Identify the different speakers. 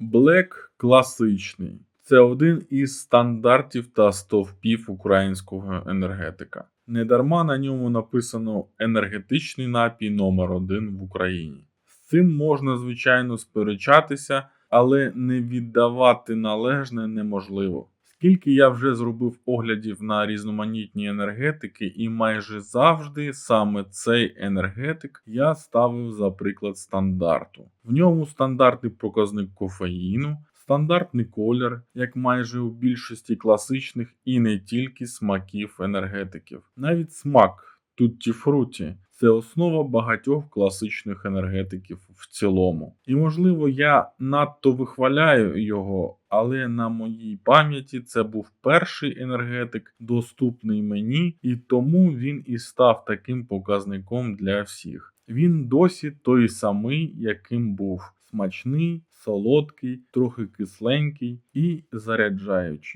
Speaker 1: Black класичний. Це один із стандартів та стовпів українського енергетика. Недарма на ньому написано енергетичний напій номер 1 в Україні. З цим можна, звичайно, сперечатися, але не віддавати належне неможливо. Скільки я вже зробив оглядів на різноманітні енергетики, і майже завжди саме цей енергетик я ставив за приклад стандарту. В ньому стандартний показник кофеїну, стандартний колір, як майже у більшості класичних і не тільки смаків енергетиків. Навіть смак тутті фруті це основа багатьох класичних енергетиків в цілому. І можливо, я надто вихваляю його, але на моїй пам'яті це був перший енергетик, доступний мені, і тому він і став таким показником для всіх. Він досі той самий, яким був смачний, солодкий, трохи кисленький і заряджаючий.